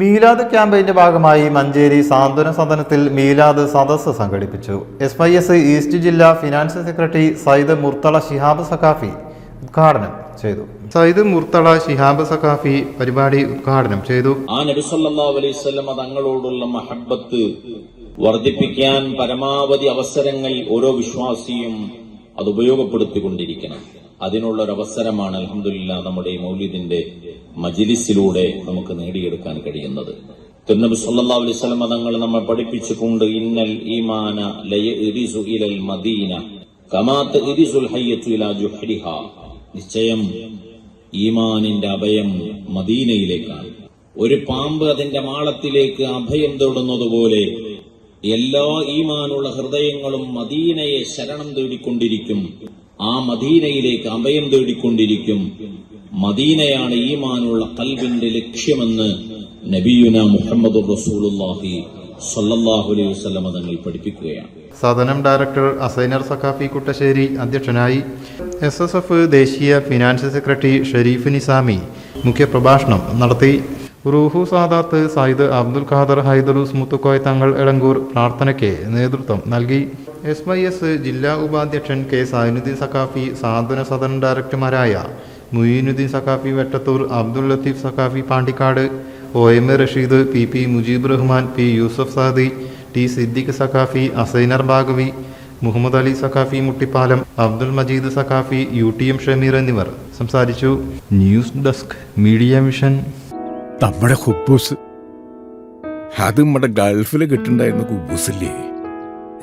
മീലാദ് ക്യാമ്പയിന്റെ ഭാഗമായി മഞ്ചേരി സാന്ത്വന സദനത്തിൽ മീലാദ് സദസ്സ് സംഘടിപ്പിച്ചു. എസ് വൈ എസ് ഈസ്റ്റ് ജില്ലാ ഫിനാൻസ് സെക്രട്ടറി സയ്യിദ് മുർത്തള ശിഹാബ് സഖാഫി ഉദ്ഘാടനം ചെയ്തു. സയ്യിദ് മുർത്തള ശിഹാബ് സഖാഫി പരിപാടി ഉദ്ഘാടനം ചെയ്തു. ആ നബി സല്ലല്ലാഹു അലൈഹി വസല്ലമ തങ്ങളോടുള്ള മഹബത്ത് വർദ്ധിപ്പിക്കാൻ പരമാവധി അവസരങ്ങൾ ഓരോ വിശ്വാസിയും അത് ഉപയോഗപ്പെടുത്തിക്കൊണ്ടിരിക്കണം. അതിനുള്ള ഒരു അവസരമാണ് അലഹമില്ല നമ്മുടെ ഈ മൗലിദിന്റെ മജിലിസിലൂടെ നമുക്ക് നേടിയെടുക്കാൻ കഴിയുന്നത്. തിരുനബി സല്ലാ അലൈഹി സ്വലം തങ്ങൾ നമ്മൾ പഠിപ്പിച്ചുകൊണ്ട് ഇന്നൽ ഈമാന ഇലൽ മദീന കമാത്ത് നിശ്ചയം ഈമാനിന്റെ അഭയം മദീനയിലേക്കാണ്. ഒരു പാമ്പ് അതിന്റെ മാളത്തിലേക്ക് അഭയം തൊടുന്നതുപോലെ എല്ലാ ഈമാനുള്ള ഹൃദയങ്ങളും മദീനയെ ശരണം തേടിക്കൊണ്ടിരിക്കും. ആ മദീനയിലേക്ക് അഭയം തേടിക്കൊണ്ടിരിക്കും. മദീനയാണ് ഈമാനുള്ള കൽബിന്റെ ലക്ഷ്യമെന്ന് നബിയുന മുഹമ്മദ് റസൂലുള്ളാഹി സല്ലല്ലാഹു അലൈഹി തങ്ങൾ പഠിപ്പിക്കുകയാണ്. സദനം ഡയറക്ടർ അസൈനർ സഖാഫി കുട്ടശ്ശേരി അധ്യക്ഷനായി എസ് എസ് എഫ് ദേശീയ ഫിനാൻസ് സെക്രട്ടറി ഷെരീഫ് നിസാമി മുഖ്യപ്രഭാഷണം നടത്തി. റൂഹു സാദാത്ത് സയ്യിദ് അബ്ദുൽ ഖാദർ ഹൈദർ മുത്തുക്കോയ തങ്ങൾ എടങ്കൂർ പ്രാർത്ഥനയ്ക്ക് നേതൃത്വം നൽകി. എസ് വൈ എസ് ജില്ലാ ഉപാധ്യക്ഷൻ K Zainuddin Saqafi Santhwana Sadan ഡയറക്ടർമാരായ Muyeenudheen Saqafi Vettathur Abdul Latheef Saqafi Pandikkad O M A Rasheed P P Mujeeb Rahman P Yusuf Saadi T Siddique Saqafi Asainar Baqavi Muhammad Ali Saqafi Muttippalam Abdul Majeed Saqafi U T M Shameer എന്നിവർ സംസാരിച്ചു. News desk media mission. നമ്മുടെ അത് നമ്മുടെ ഗൾഫിൽ കിട്ടുണ്ടായിരുന്ന കുബൂസില്ലേ?